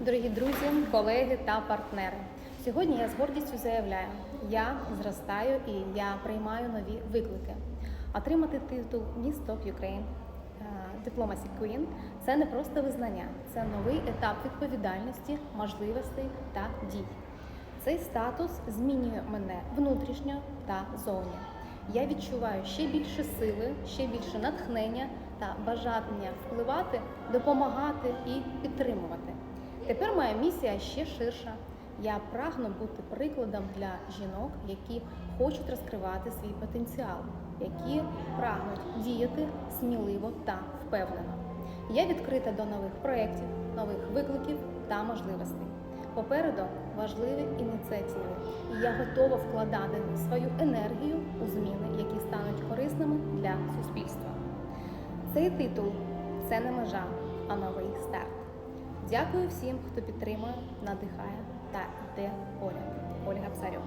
Дорогі друзі, колеги та партнери. Сьогодні я з гордістю заявляю, я зростаю і я приймаю нові виклики. Отримати титул Miss Top Ukraine е, Diplomacy Queen – це не просто визнання, це новий етап відповідальності, можливостей та дій. Цей статус змінює мене внутрішньо та зовні. Я відчуваю ще більше сили, ще більше натхнення та бажання впливати, допомагати і підтримувати. Тепер моя місія ще ширша. Я прагну бути прикладом для жінок, які хочуть розкривати свій потенціал, які прагнуть діяти сміливо та впевнено. Я відкрита до нових проєктів, нових викликів та можливостей. Попереду важливі ініціативи, і я готова вкладати свою енергію у зміни, які стануть корисними для суспільства. Цей титул це не межа, а новий. Дякую всім, хто підтримує, надихає та йде поряд. Ольга Псарьова.